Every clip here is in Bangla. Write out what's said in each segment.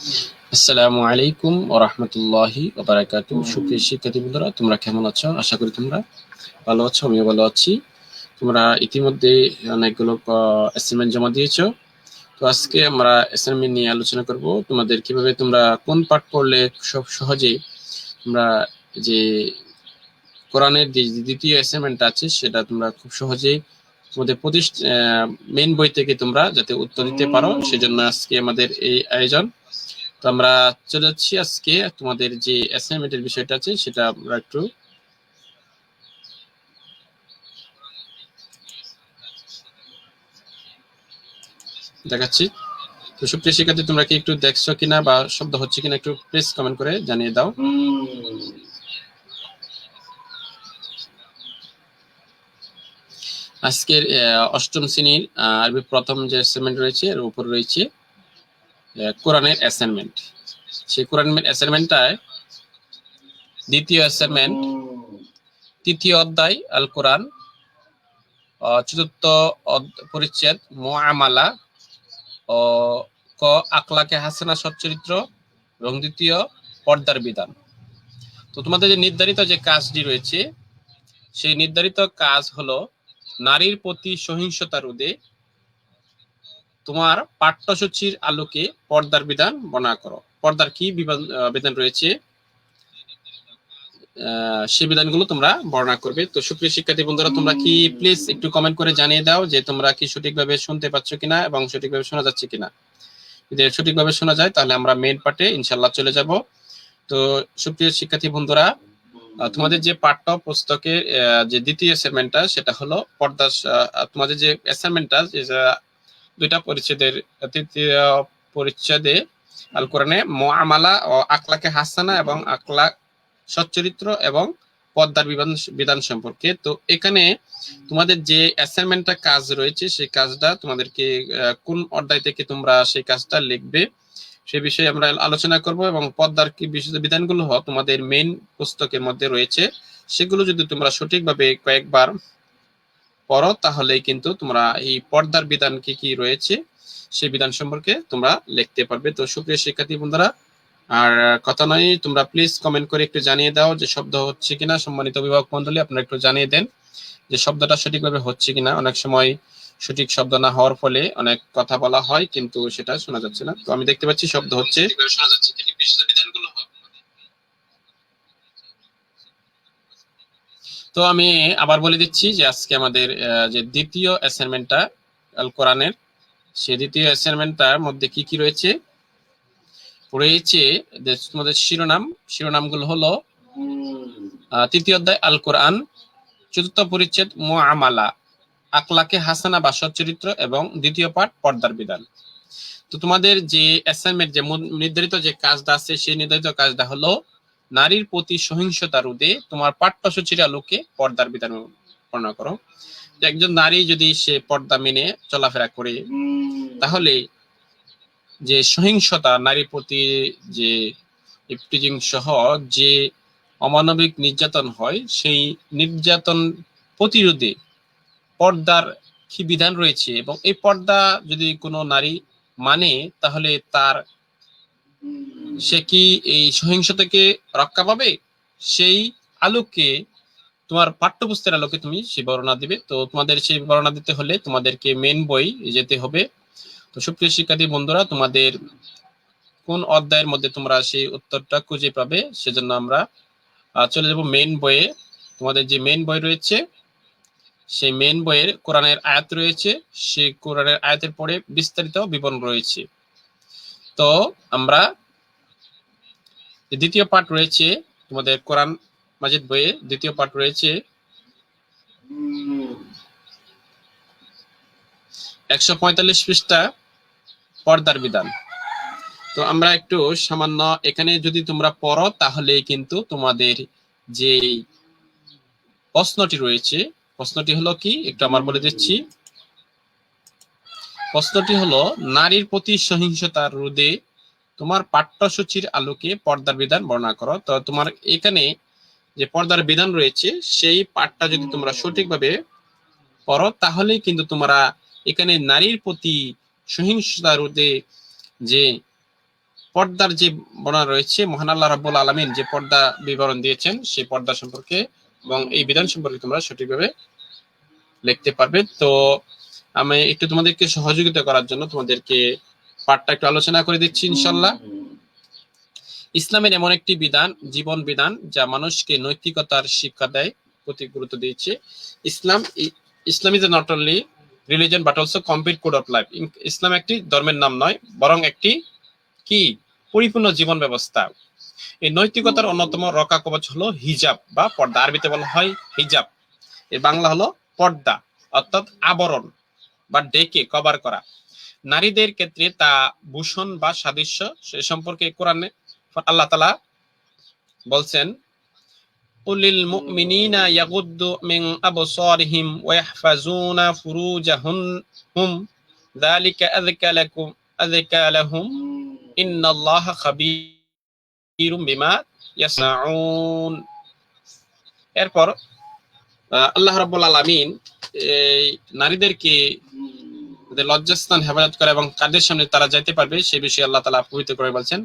আসসালামু আলাইকুম ও রহমতুল্লাহি ওবারাকাতু সুপ্রিয় শিক্ষার্থী বন্ধুরা তোমরা কেমন আছো? আশা করি তোমরা ভালো আছো, আমিও ভালো আছি। তোমরা ইতিমধ্যে অনেকগুলো অ্যাসাইনমেন্ট জমা দিয়েছ। তো আজকে আমরা অ্যাসাইনমেন্ট নিয়ে আলোচনা করব, তোমাদের কীভাবে তোমরা কোন পাঠ পড়লে সব সহজে তোমরা যে কোরআনের যে দ্বিতীয় অ্যাসাইনমেন্ট আছে, সেটা তোমরা খুব সহজেই তোমাদের প্রতিষ্ঠা মেন বই থেকে তোমরা যাতে উত্তর দিতে পারো। সেজন্য আজকে আমাদের এই আয়োজন। তো আমরা চলে যাচ্ছি আজকে তোমাদের যে অ্যাসাইনমেন্টের বিষয়টা আছে, সেটা আমরা একটু দেখাচ্ছি। তো সুপ্রিয় শিক্ষার্থী, তোমরা কি একটু দেখছ কিনা বা শব্দ হচ্ছে কিনা একটু প্লিজ কমেন্ট করে জানিয়ে দাও। আজকের অষ্টম শ্রেণির আরবি প্রথম যে অ্যাসাইনমেন্ট রয়েছে, এর উপর রয়েছে কোরআনের অ্যাসাইনমেন্ট সেই কোরআনের অ্যাসাইনমেন্টটায় দ্বিতীয় অ্যাসাইনমেন্ট তৃতীয় অধ্যায় আল কোরআন চতুর্থ পরিচ্ছেদ মোয়ামালা ও ক আকলাকে হাসানা সচ্চরিত্র, এবং দ্বিতীয় পর্দার বিধান। তো তোমাদের যে নির্ধারিত যে কাজটি রয়েছে, সেই নির্ধারিত কাজ হলো নারীর প্রতি সহিংসতা রোধে তোমার পাঠ্যসূচির আলোকে পর্দার বিধান বর্ণনা করো। পর্দার কি বিধান রয়েছে? সে বিধানগুলো তোমরা বর্ণনা করবে। তো সুপ্রিয় শিক্ষার্থী বন্ধুরা, তোমরা কি প্লিজ একটু কমেন্ট করে জানিয়ে দাও যে তোমরা কি সঠিকভাবে শুনতে পাচ্ছ কিনা এবং সঠিকভাবে শোনা যাচ্ছে কিনা। যদি সঠিকভাবে শোনা যায়, তাহলে আমরা মেন পার্টে ইনশাল্লাহ চলে যাব। তো সুপ্রিয় শিক্ষার্থী বন্ধুরা তোমাদের যে পাঠ্য পুস্তকের যে দ্বিতীয় অ্যাসাইনমেন্টটা সেটা হলো পর্দা তোমাদের যে অ্যাসাইনমেন্টটা দুইটা পরিচ্ছেদের, তৃতীয় পরিচ্ছেদে আল কোরআনে মোয়ামালা ও আকলাকে হাসানা এবং আকলাক সচ্চরিত্র এবং পদ্মার বিধান বিধান সম্পর্কে। তো এখানে তোমাদের যে অ্যাসাইনমেন্টটা কাজ রয়েছে, সেই কাজটা তোমাদেরকে কোন অধ্যায় থেকে তোমরা সেই কাজটা লিখবে, সে বিষয়ে আমরা আলোচনা করব এবং পদ্মার কি বিশেষ বিধানগুলো তোমাদের মেইন পুস্তকের মধ্যে রয়েছে, সেগুলো যদি তোমরা সঠিকভাবে কয়েকবার পড়ো, তাহলেই কিন্তু তোমরা এই পর্দার বিধান কি কি রয়েছে সেই বিধান সম্পর্কে তোমরা লিখতে পারবে। তো সুপ্রিয় শিক্ষার্থী বন্ধুরা, আর কথা নয়, তোমরা প্লিজ কমেন্ট করে একটু জানিয়ে দাও যে শব্দ হচ্ছে কিনা। সম্মানিত অভিভাবক মন্ডলী আপনারা একটু জানিয়ে দেন যে শব্দটা সঠিকভাবে হচ্ছে কিনা। অনেক সময় সঠিক শব্দ না হওয়ার ফলে অনেক কথা বলা হয়, কিন্তু সেটা শোনা যাচ্ছে না। তো আমি দেখতে পাচ্ছি শব্দ হচ্ছে। শোনা যাচ্ছে তো আমি আবার বলে দিচ্ছি যে আজকে আমাদের যে দ্বিতীয় অ্যাসাইনমেন্টটা আল কোরআনের, সেই দ্বিতীয় অ্যাসাইনমেন্টটার মধ্যে কি কি রয়েছে? রয়েছে তোমাদের শিরোনাম, শিরোনামগুলো হলো তৃতীয় অধ্যায় আল কোরআন, চতুর্থ পরিচ্ছেদ মোয়ামালা আকলাকে হাসানা বা সচ্চরিত্র এবং দ্বিতীয় পাঠ পর্দার বিধান। তো তোমাদের যে অ্যাসাইনমেন্ট যে নির্ধারিত যে কাজটা আছে, সেই নির্ধারিত কাজটা হলো নারীর প্রতি সহিংসতা রোধে তোমার পাঠ্যসূচির আলোকে পর্দার বিধান বর্ণনা করো। একজন নারী যদি সে পর্দা মেনে চলাফেরা করে, তাহলে যে সহিংসতা নারীর প্রতি যে সহ যে অমানবিক নির্যাতন হয়, সেই নির্যাতন প্রতিরোধে পর্দার কি বিধান রয়েছে? এবং এই পর্দা যদি কোনো নারী মানে তাহলে তার সে কি এই সহিংসতাকে রক্ষা পাবে? সেই আলোকে, তোমার পাঠ্যপুস্তকের আলোকে তুমি সেই বর্ণনা দিবে। তো তোমাদের সেই বর্ণনা দিতে হলে তোমাদেরকে মেন বই যেতে হবে। তো সুপ্রিয় শিক্ষার্থী বন্ধুরা, তোমাদের কোন অধ্যায়ের মধ্যে তোমরা সেই উত্তরটা খুঁজে পাবে, সেজন্য আমরা চলে যাব মেন বইয়ে। তোমাদের যে মেন বই রয়েছে, সেই মেন বইয়ের কোরআনের আয়াত রয়েছে। সেই কোরআনের আয়াতের পরে বিস্তারিত বিবরণ রয়েছে। তো আমরা দ্বিতীয় পাঠ রয়েছে তোমাদের কোরআন মাজিদ বইয়ে। দ্বিতীয় পাঠ রয়েছে। একশো পঁয়তাল্লিশ পৃষ্ঠা পর্দার বিধান। তো আমরা একটু সামান্য এখানে যদি তোমরা পড়ো তাহলে কিন্তু তোমাদের যে প্রশ্নটি রয়েছে, প্রশ্নটি হলো কি? একটু আমার বলে দিচ্ছি। প্রশ্নটি হলো, নারীর প্রতি সহিংসতার রোধে তোমার পাঠ্যসূচির আলোকে পর্দার বিধান বর্ণনা করো। তো তোমার এখানে যে পর্দার বিধান রয়েছে, সেই পাঠটা যদি তোমরা সঠিকভাবে পড়ো তাহলেই কিন্তু তোমরা এখানে নারীর প্রতি সহিংসতা রোধে যে পর্দার যে বর্ণনা রয়েছে, মহান আল্লাহ রাব্বুল আলামিন যে পর্দা বিবরণ দিয়েছেন, সেই পর্দা সম্পর্কে এবং এই বিধান সম্পর্কে তোমরা সঠিকভাবে লিখতে পারবে। তো আমি একটু তোমাদেরকে সহযোগিতা করার জন্য তোমাদেরকে পাঠটা একটু আলোচনা করে দিচ্ছি ইনশাল্লাহ ইসলামের এমন একটি বিধান জীবন বিধান যা মানুষকে নৈতিকতার শিক্ষা দেয় প্রতি গুরুত্ব দিয়েছে। Islam Islam is not only religion but also complete code of life Islam একটি ধর্মের নাম নয় বরং একটি কি? পরিপূর্ণ জীবন ব্যবস্থা। এই নৈতিকতার অন্যতম রকা কবচ হলো হিজাব বা পর্দা। আরবিতে বলা হয় হিজাব। এর বাংলা হলো পর্দা অর্থাৎ আবরণ বা ডেকে কভার করা। নারীদের ক্ষেত্রে তা ভূষণ বা সাদৃশ্য সে সম্পর্কে কোরআনে আল্লাহ তালা বলছেন কুলিল মুমিনিনা ইয়াগুদ্দু মিন আবসারিহিম ওয়া ইয়াহফাজুনা ফুরুজাহুম। হুম যালিকা আযকা লাকুম, আযকা লাহুম। ইন্নাল্লাহা খাবীরুম বিমা ইয়াসনাউন। এরপর আল্লাহ রাব্বুল আলামিন এই নারীদেরকে তাদের লজ্জাস্থান হেফাজত করে এবং কাদের সামনে তারা যাইতে পারবে সে বিষয়ে আল্লাহ তাআলা পবিত্র করে বলছেন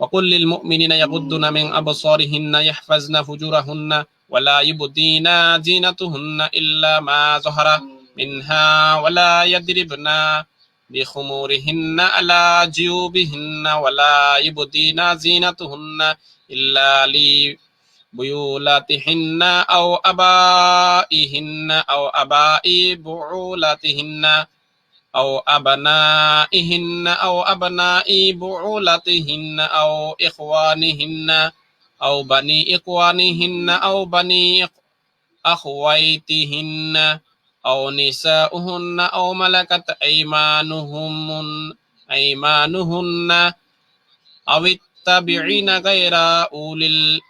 وقل للمؤمنين يغضن من أبصارهن يحفظن فجورهن ولا يبدين زينتهن إلا ما ظهر منها ولا يضربن بخمورهن على جيوبهن ولا يبدين زينتهن إلا لبيولاتهن أو أبائهن أو أباء بعولاتهن أو أبنائهن أو أبناء بعولتهن أو إخوانهن أو بني إخوانهن أو بني أخويتهن أو نساؤهن أو ملكت أيمانهم أيمانهن أو التابعين غير أولي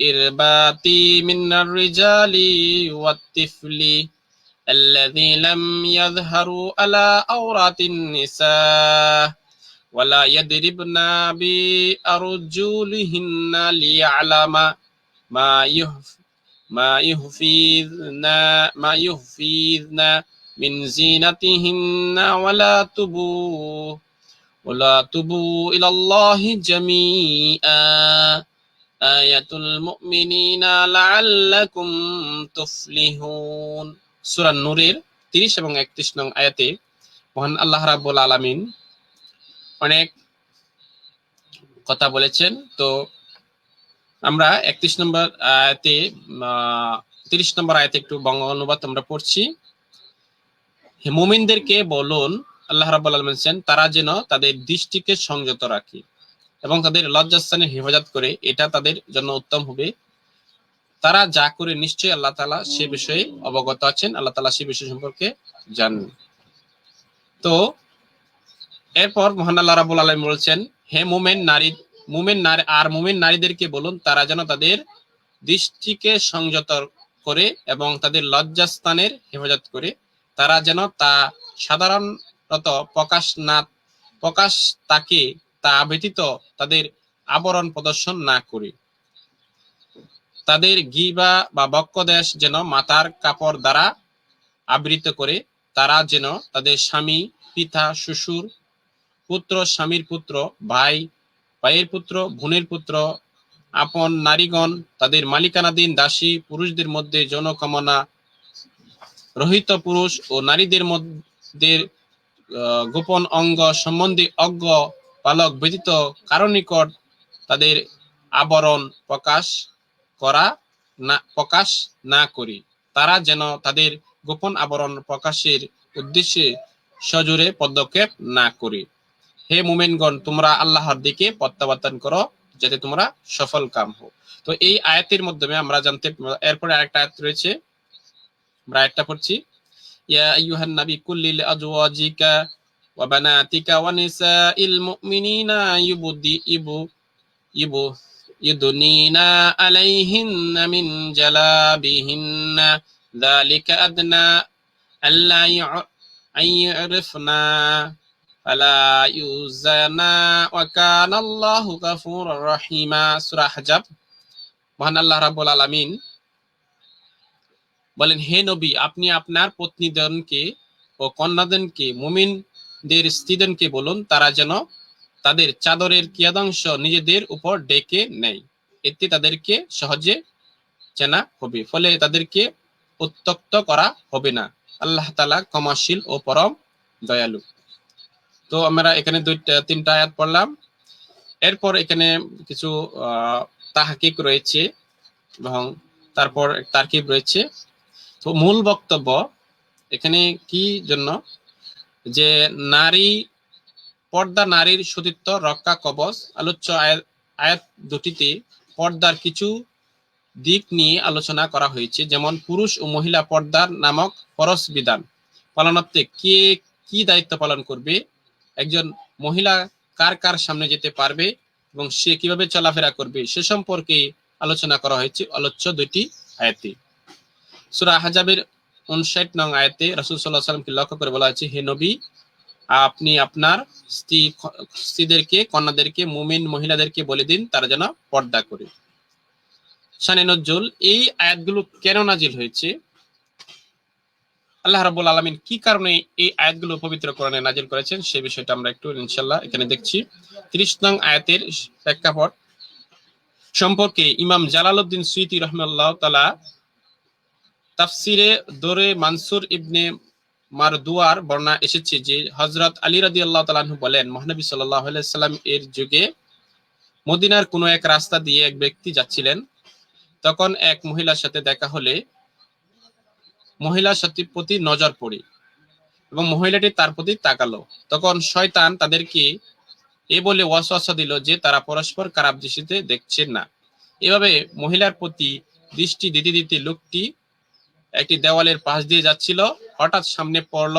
الإربات من الرجال والطفل الذي لم يظهروا على عورات النساء ولا يضربن بأرجلهن ليعلم ما يهف ما يحفظن ما يحفظن من زينتهن ولا تبوا ولا تبوا إلى الله جميعا. آية المؤمنين لعلكم تفلحون. সূরা নূরের 30 এবং 31 নং আয়াতে মহান আল্লাহ রাব্বুল আলামিন অনেক কথা বলেছেন। তো আমরা 31 নম্বর আয়াতে 30 নম্বর আয়াতে একটু বঙ্গ অনুবাদ আমরা পড়ছি। মুমিনদেরকে বলুন, আল্লাহ রাব্বুল আলামিন বলছেন, তারা যেন তাদের দৃষ্টিকে সংযত রাখে এবং তাদের লজ্জাস্থানে হেফাজত করে, এটা তাদের জন্য উত্তম হবে। তারা যা করে নিশ্চয়ই আল্লাহ তালা সে বিষয়ে অবগত আছেন। আল্লাহ তালা সে বিষয় সম্পর্কে জানেন। তো এরপর মহান আল্লাহ রাবুল আলম বলছেন, হে মোমেন নারী, মুমেন নারী, আর মোমেন নারীদেরকে বলুন, তারা যেন তাদের দৃষ্টিকে সংযত করে এবং তাদের লজ্জাস্থানের হেফাজত করে। তারা যেন তা সাধারণত প্রকাশ না, প্রকাশ তাকে তা ব্যতীত তাদের আবরণ প্রদর্শন না করে। তাদের গিবা বা বক্ষদেশ যেন মাথার কাপড় দ্বারা আবৃত করে, তারা যেন তাদের স্বামী, পিতা, শ্বশুর, পুত্র, স্বামীর পুত্র, ভাই, ভাইয়ের পুত্র, বোনের পুত্র, আপন নারীগণ, তাদের মালিকানাধীন দাসী পুরুষদের মধ্যে জনকামনা রহিত পুরুষ ও নারীদের মধ্যে গোপন অঙ্গ সম্বন্ধে অজ্ঞ পালক ব্যতীত কারও নিকট তাদের আবরণ প্রকাশ করা না, প্রকাশ না করি। তারা যেন তাদের গোপন আবরণ প্রকাশের উদ্দেশ্যে সজোরে পদক্ষেপ না করে। হে মুমেনগণ, তোমরা আল্লাহর দিকে প্রত্যাবর্তন করো, যাতে তোমরা সফল কাম হো তো এই আয়াতের মাধ্যমে আমরা জানতে এরপরে আরেকটা আয়াত রয়েছে। আমরা আয়াতটা পড়ছি। ইয়া আইয়ুহান নবী, কুল্লিল আজওয়াজিকা ওয়া বানাতিকা ওয়া নিসাইল মুমিনিনা ইউবদি, ইবু ইবু يدنين عليهن من جلابهن ذلك أدنى ألا يع- أن يعرفنا فلا يؤذنا وكان الله غفورا رحيما سورة حجاب মহান আল্লাহ রাব্বুল আলামিন বলেন হে নবী আপনি আপনার পত্নীদেরকে ও কন্যাদেরকে মুমিনদের স্ত্রীদেরকে বলুন তারা যেন তাদের চাদরের কিয়াদাংশ নিজেদের উপর ডেকে নেয়। এতে তাদেরকে সহজে চেনা হবে, ফলে তাদেরকে উত্তক্ত করা হবে না। আল্লাহ তালা ক্ষমাশীল ও পরম দয়ালু। তো আমরা এখানে দুইটা, তিনটা আয়াত পড়লাম। এরপর এখানে কিছু তাহাকিক রয়েছে এবং তারপর তারকিব রয়েছে। তো মূল বক্তব্য এখানে কি জন্য? যে নারী পর্দা নারীর সতীত্ব, রক্ষা কবচ, আলোচ্য আয়াত দুটিতে পর্দার কিছু দিক নিয়ে আলোচনা করা হয়েছে, যেমন পুরুষ ও মহিলা পর্দার নামক ফরজ বিধান পালনার্থে কে কি দায়িত্ব পালন করবে? একজন মহিলা কার কার সামনে যেতে পারবে এবং সে কীভাবে চলাফেরা করবে? সে সম্পর্কে আলোচনা করা হয়েছে আলোচ্য দুটি আয়াতে। সুরা হাজাবের উনষাট নং আয়াতে রাসূল আলাইহি সাল্লামকে লক্ষ্য করে বলা হয়েছে, হে নবী আপনি আপনার স্ত্রী, স্ত্রীদেরকে, কন্যাদেরকে, মুমিন মহিলাদেরকে বলে দিন, তারা যেন পর্দা করে। শানে নজরুল, এই আয়াতগুলো কেন নাজিল হয়েছে? আল্লাহ রাব্বুল আলামিন কি কারণে এই আয়াতগুলো পবিত্র কোরআনে নাজিল করেছেন, সে বিষয়টা আমরা একটু ইনশাল্লাহ এখানে দেখছি। 30 নং আয়াতের প্রেক্ষাপট সম্পর্কে ইমাম জালালউদ্দিন সুইতি রহমাল্লাহ তালা তাফসিরে দোরে মানসুর ইবনে মারদুয়ার বর্ণনা এসেছে যে হজরত আলী রাদিয়াল্লাহু আল্লাহ আনহু বলেন, মহানবী সাল্লাম এর যুগে মদিনার কোনো এক রাস্তা দিয়ে এক ব্যক্তি যাচ্ছিলেন। তখন এক মহিলার সাথে দেখা হলে মহিলার সাথে প্রতি নজর পড়ে এবং মহিলাটি তার প্রতি তাকালো। তখন শয়তান তাদেরকে এ বলে ওয়াসওয়াসা দিল যে তারা পরস্পর খারাপ দৃষ্টিতে দেখছেন না। এভাবে মহিলার প্রতি দৃষ্টি দিতে দিতে লোকটি একটি দেওয়ালের পাশ দিয়ে যাচ্ছিল। হঠাৎ সামনে পড়ল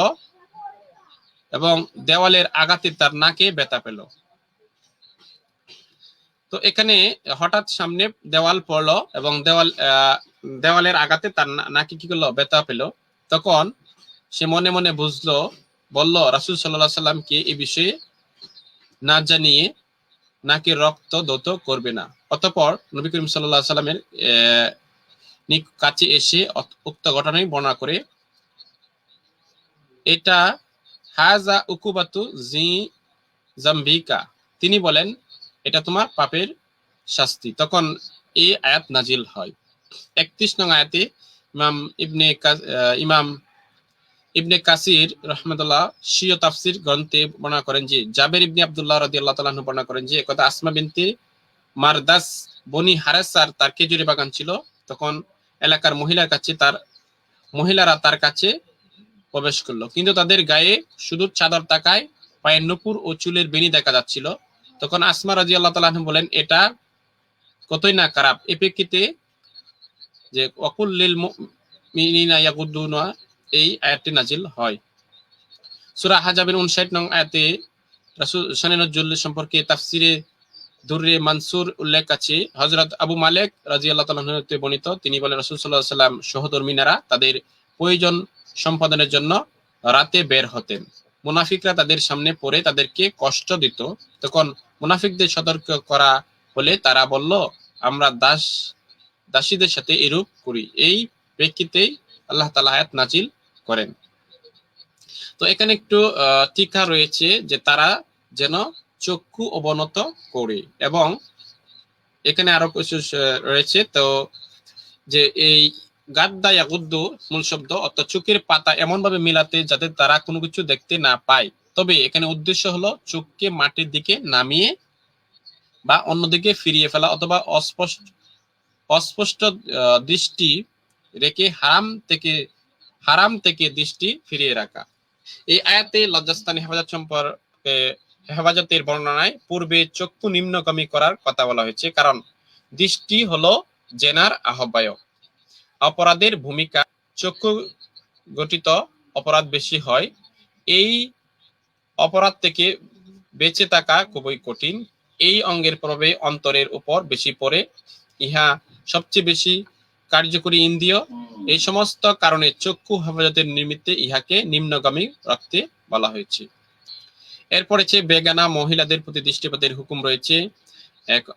এবং দেওয়ালের আঘাতে তার নাকে ব্যথা পেল। তো এখানে হঠাৎ সামনে দেওয়াল পড়ল এবং দেওয়াল দেওয়ালের আঘাতে তার নাকে কি করল? ব্যথা পেল। তখন সে মনে মনে বুঝলো, বলল, রাসুল সাল্লাহ সাল্লামকে এই বিষয়ে না জানিয়ে নাকি রক্ত দত করবে না। অতঃপর নবী করিম সাল্লাহ সাল্লামের কাছে এসে উক্ত ঘটনায় বর্ণনা করে এটা হাজা উকুবাতু জি জাম্বিকা। তিনি বলেন, এটা তোমার পাপের শাস্তি। তখন এই আয়াত নাজিল হয়। একত্রিশ নং আয়াতে ইমাম ইবনে ইমাম ইবনে কাসির রহমতুল্লাহ শিও তাফসির গ্রন্থে বর্ণনা করেন যে, জাবের ইবনে আবদুল্লাহ রাদিয়াল্লাহু তাআলা আনহু বর্ণনা করেন যে একদা আসমা বিনতে মারদাস বনি হারেসার তার খেজুরি বাগান ছিল। তখন এলাকার মহিলার কাছে তার মহিলারা তার কাছে প্রবেশ করল। কিন্তু তাদের গায়ে শুধু চাদর তাকায় পায়ের নুপুর ও চুলের বেনি দেখা যাচ্ছিল। তখন আসমা রাজি আল্লাহ তালাহ বলেন, এটা কতই না খারাপ। এ প্রেক্ষিতে যে অকুল্লিল ইয়াগুদ্দুনা এই আয়াতটি নাজিল হয়। সূরা হাজাবের 59 নং আয়াতে রাসূল শানানুজ্জুল সম্পর্কে তাফসিরে দুররে মানসুর উল্লেখ আছে। হযরত আবু মালিক তাআলা হতে বর্ণিত। তিনি বলেন, রাসূল আলাইহি সাল্লাম সহধর্মিনারা তাদের প্রয়োজন সম্পাদনের জন্য রাতে বের হতেন। মুনাফিকরা তাদের সামনে পড়ে তাদেরকে কষ্ট দিত। তখন মুনাফিকদের সতর্ক করা হলে তারা বলল, আমরা দাস, দাসীদের সাথে এরূপ করি। এই প্রেক্ষিতেই আল্লাহ তাআলা আয়াত নাজিল করেন। তো এখানে একটু টিকা রয়েছে যে তারা যেন চক্ষু অবনত করে এবং এখানে আরও কিছু রয়েছে। তো যে এই গাদ্দা ইয়াগুদ্দু মূল শব্দ, অর্থাৎ চোখের পাতা এমন ভাবে মিলাতে যাতে তারা কোনো কিছু দেখতে না পায়। তবে এখানে উদ্দেশ্য হলো চোখকে মাটির দিকে নামিয়ে বা অন্যদিকে ফিরিয়ে ফেলা অথবা অস্পষ্ট অস্পষ্ট দৃষ্টি রেখে হারাম থেকে হারাম থেকে দৃষ্টি ফিরিয়ে রাখা। এই আয়াতে লজ্জাস্থান হেফাজত সম্পর্কে হেফাজতের বর্ণনায় পূর্বে চক্ষু নিম্নগামী করার কথা বলা হয়েছে, কারণ দৃষ্টি হলো জেনার আহ্বায়ক। অপরাধের ভূমিকা চক্ষু গঠিত অপরাধ বেশি হয়। এই অপরাধ থেকে বেঁচে থাকা খুবই কঠিন। এই অঙ্গের প্রভাবে অন্তরের উপর বেশি পড়ে। ইহা সবচেয়ে বেশি কার্যকরী ইন্দ্রিয়। এই সমস্ত কারণে চক্ষু হেফাজতের নিমিত্তে ইহাকে নিম্নগামী রাখতে বলা হয়েছে। এরপরে হচ্ছে বেগানা মহিলাদের প্রতি দৃষ্টিপাতের হুকুম রয়েছে।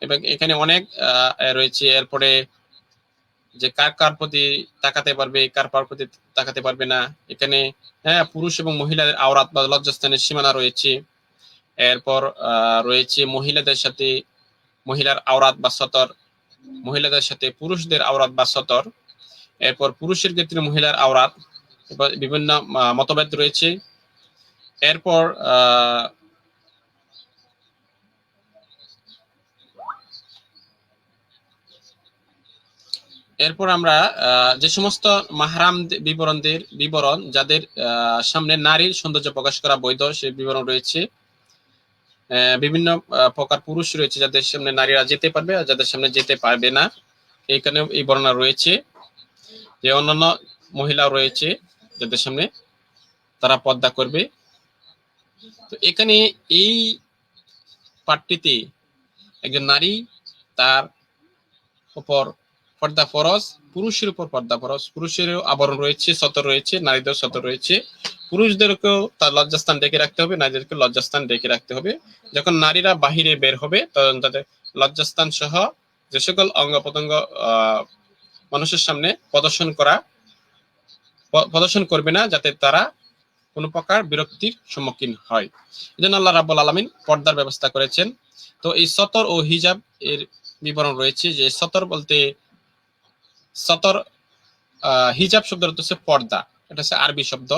এবং এখানে অনেক রয়েছে। এরপরে যে কার কার প্রতি তাকাতে পারবে কার কার প্রতি তাকাতে পারবে না। এখানে হ্যাঁ পুরুষ এবং মহিলাদের আওরাত বা লজ্জাস্থানের সীমানা রয়েছে। এরপর রয়েছে মহিলাদের সাথে মহিলার আওরাত বা সতর মহিলাদের সাথে পুরুষদের আওরাত বা সতর। এরপর পুরুষের ক্ষেত্রে মহিলার আওরাত বিভিন্ন মতভেদ রয়েছে। এরপর আহ, এরপর আমরা যে সমস্ত মাহারাম বিবরণদের বিবরণ, যাদের সামনে নারীর সৌন্দর্য প্রকাশ করা বৈধ সে বিবরণ রয়েছে। বিভিন্ন প্রকার পুরুষ রয়েছে যাদের সামনে নারীরা যেতে পারবে আর যাদের সামনে যেতে পারবে না। এইখানে এই বর্ণনা রয়েছে যে অন্যান্য মহিলা রয়েছে যাদের সামনে তারা পর্দা করবে। তো এখানে এই পাঠটিতে একজন নারী তার উপর পর্দা ফরজ, পুরুষের উপর পর্দা ফরজ। পুরুষেরও আবরণ রয়েছে, সতর রয়েছে নারীদের সতর রয়েছে। পুরুষদেরকেও তার লজ্জাস্থান ডেকে রাখতে হবে নারীদেরকে লজ্জাস্থান ডেকে রাখতে হবে। যখন নারীরা বাহিরে বের হবে, তখন তাদের লজ্জাস্থান সহ যে সকল অঙ্গ প্রত্যঙ্গ মানুষের সামনে প্রদর্শন করা প্রদর্শন করবে না, যাতে তারা কোনো প্রকার বিরক্তির সম্মুখীন হয়। এই জন্য আল্লাহ রাব্বুল আলমিন পর্দার ব্যবস্থা করেছেন। তো এই সতর ও হিজাব এর বিবরণ রয়েছে যে সতর বলতে সতর হিজাব অর্থ হচ্ছে পর্দা। এটা হচ্ছে আরবি শব্দ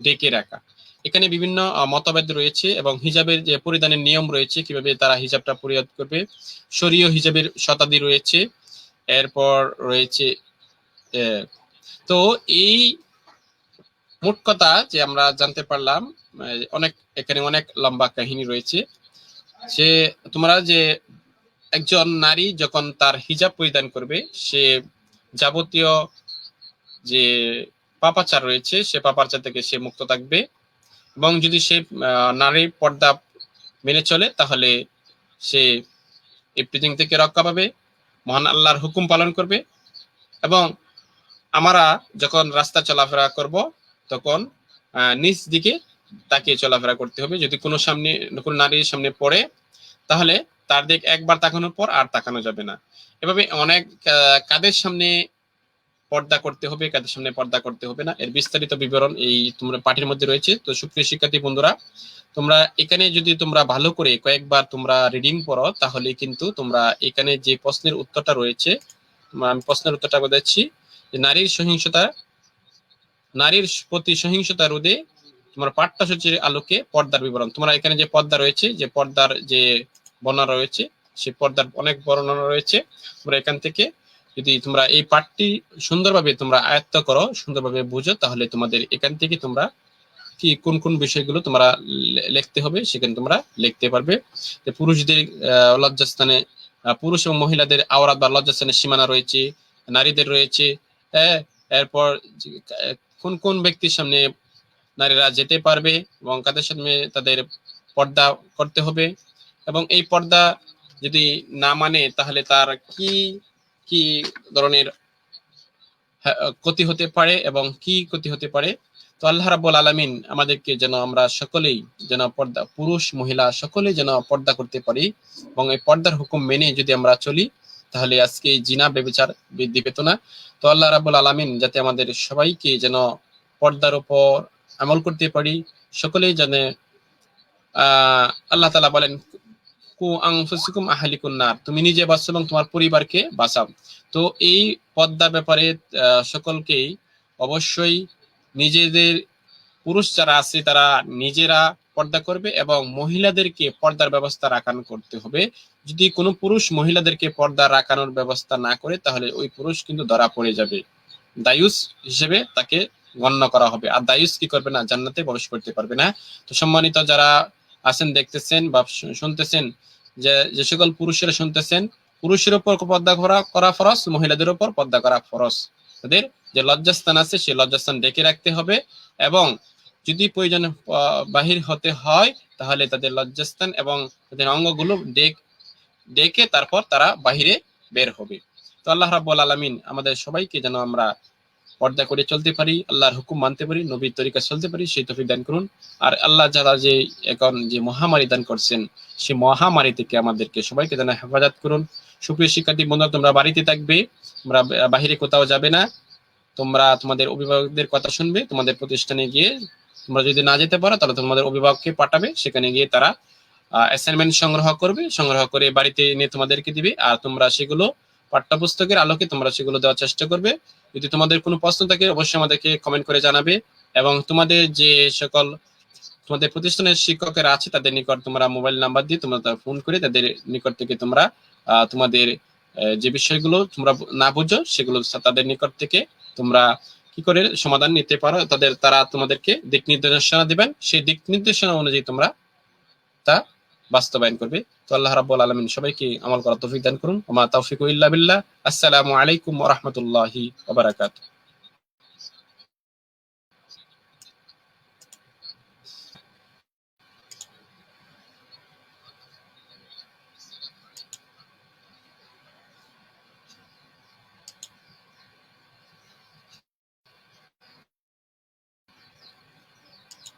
ডেকে রাখা। এখানে বিভিন্ন মতভেদ রয়েছে এবং হিজাবের যে পরিধানের নিয়ম রয়েছে, কীভাবে তারা হিজাবটা পরিহার করবে, শরীয় হিজাবের শতাব্দী রয়েছে, এরপর রয়েছে তো এই মোট কথা যে আমরা জানতে পারলাম অনেক, এখানে অনেক লম্বা কাহিনী রয়েছে। সে, তোমরা যে একজন নারী যখন তার হিজাব পরিধান করবে, সে যাবতীয় যে পাপাচার রয়েছে, সে পাপাচার থেকে সে মুক্ত থাকবে। এবং যদি সে নারী পর্দা মেনে চলে, তাহলে সে পৃথিবী থেকে রক্ষা পাবে, মহান আল্লাহর হুকুম পালন করবে। এবং আমরা যখন রাস্তা চলাফেরা করব, তখন নিচ দিকে তাকিয়ে চলাফেরা করতে হবে। যদি কোনো সামনে, কোনো নারীর সামনে পড়ে, তাহলে তার দিক একবার তাকানোর পর আর তাকানো যাবে না। এভাবে অনেক কাদের সামনে পর্দা করতে হবে, কাদের সামনে পর্দা করতে হবে না? এর বিস্তারিত বিবরণ এই তোমরা পাঠের মধ্যে রয়েছে। তো সুপ্রিয় শিক্ষার্থী বন্ধুরা, তোমরা এখানে যদি তোমরা ভালো করে কয়েকবার তোমরা রিডিং পড়ো, তাহলে কিন্তু তোমরা এখানে যে প্রশ্নের উত্তরটা রয়েছে আমি প্রশ্নের উত্তরটা বোঝাচ্ছি। যে নারীর সহিংসতা, নারীর প্রতি সহিংসতা রোধে তোমার পাঠ্যসূচির আলোকে পর্দার বিবরণ। তোমরা এখানে যে পর্দা রয়েছে, যে পর্দার যে বর্ণনা রয়েছে সেই পর্দার অনেক বর্ণনা রয়েছে। তোমরা এখান থেকে যদি তোমরা এই পাঠটি সুন্দরভাবে তোমরা আয়ত্ত করো, সুন্দরভাবে বুঝো, তাহলে তোমাদের এখান থেকে তোমরা কি, কোন কোন বিষয়গুলো তোমরা লিখতে হবে সেখানে তোমরা লিখতে পারবে। পুরুষদের লজ্জাস্থানে পুরুষ এবং মহিলাদের আওরাত বা লজ্জাস্থানের সীমানা রয়েছে, নারীদের রয়েছে হ্যাঁ এরপর কোন কোন ব্যক্তির সামনে নারীরা যেতে পারবে এবং কাদের সামনে তাদের পর্দা করতে হবে। এবং এই পর্দা যদি না মানে তাহলে তার কি কি ধরনের হ্যাঁ, ক্ষতি হতে পারে এবং কি ক্ষতি হতে পারে? তো আল্লাহ রাব্বুল আলামিন আমাদেরকে যেন আমরা সকলেই যেন পর্দা পুরুষ মহিলা সকলেই যেন পর্দা করতে পারি এবং এই পর্দার হুকুম মেনে যদি আমরা চলি তাহলে আজকে জিনা বেবিচার বৃদ্ধি পেত না। তো আল্লাহ রাব্বুল আলামিন যাতে আমাদের সবাইকে যেন পর্দার উপর আমল করতে পারি সকলেই যেন আহ আল্লাহ তালা বলেন কু আনফুসিকুম আহলিকুন নার তুমি নিজে বাঁচো এবং তোমার পরিবারকে বাঁচাও। তো এই পদ্মার ব্যাপারে সকলকেই অবশ্যই নিজেদের পুরুষ যারা আছে, তারা নিজেরা পর্দা করবে এবং মহিলাদেরকে পর্দার ব্যবস্থা রাখান করতে হবে। যদি কোনো পুরুষ মহিলাদেরকে পর্দা রাখানোর ব্যবস্থা না করে, তাহলে ওই পুরুষ কিন্তু ধরা পড়ে যাবে। দায়ুস হিসেবে তাকে গণ্য করা হবে। আর দায়ুস কি করবে না? জান্নাতে প্রবেশ করতে পারবে না। তো সম্মানিত যারা আছেন দেখতেছেন বা শুনতেছেন যে যে সকল পুরুষেরা শুনতেছেন, পুরুষের উপর পর্দা করা করা ফরজ, মহিলাদের উপর পর্দা করা ফরজ। তাদের যে লজ্জাস্থান আছে, সেই লজ্জাস্থান ডেকে রাখতে হবে এবং যদি প্রয়োজন বাহির হতে হয়, তাহলে তাদের লজ্জাস্থান এবং তাদের অঙ্গগুলো ডেক, ডেকে তারপর তারা বাহিরে বের হবে। তো আল্লাহ রাব্বুল আলামিন আমাদের সবাইকে যেন আমরা পর্দা করে চলতে পারি, আল্লাহর হুকুম মানতে পারি, নবীর তরিকা চলতে পারি, সেই তফিক দান করুন। আর আল্লাহ যারা যে এখন যে মহামারী দান করছেন, সেই মহামারী থেকে আমাদেরকে সবাইকে যেন হেফাজত করুন। সুপ্রিয় শিক্ষার্থী, বন্ধুরা, তোমরা বাড়িতে থাকবে, তোমরা বাহিরে কোথাও যাবে না। তোমরা তোমাদের অভিভাবকদের কথা শুনবে, তোমাদের প্রতিষ্ঠানে গিয়ে তোমরা যদি না যেতে পারো, তাহলে তোমাদের অভিভাবককে পাঠাবে। সেখানে গিয়ে তারা অ্যাসাইনমেন্ট সংগ্রহ করবে। সংগ্রহ করে বাড়িতে এনে তোমাদেরকে দিবে। আর তোমরা সেগুলো পাঠ্যপুস্তকের আলোকে তোমরা সেগুলো দেওয়ার চেষ্টা করবে। যদি তোমাদের কোনো প্রশ্ন থাকে, অবশ্যই আমাদেরকে কমেন্ট করে জানাবে এবং তোমাদের যে সকল তোমাদের প্রতিষ্ঠানের শিক্ষকেরা আছে, তাদের নিকট তোমরা মোবাইল নাম্বার দিয়ে তোমরা ফোন করে তাদের নিকট থেকে তোমরা তোমাদের যে বিষয়গুলো তোমরা না বুঝো, সেগুলো তাদের নিকট থেকে তোমরা কি করে সমাধান নিতে পারো, তাদের, তারা তোমাদেরকে দিক নির্দেশনা দিবেন। সেই দিক নির্দেশনা অনুযায়ী তোমরা তা বাস্তবায়ন করবে। তো আল্লাহ রাব্বুল আলামিন সবাইকে আমল করার তৌফিক দান করুন। ওমা তাওফিকু বিল্লাহ। আসসালামু আলাইকুম ওয়া রাহমাতুল্লাহি ওয়া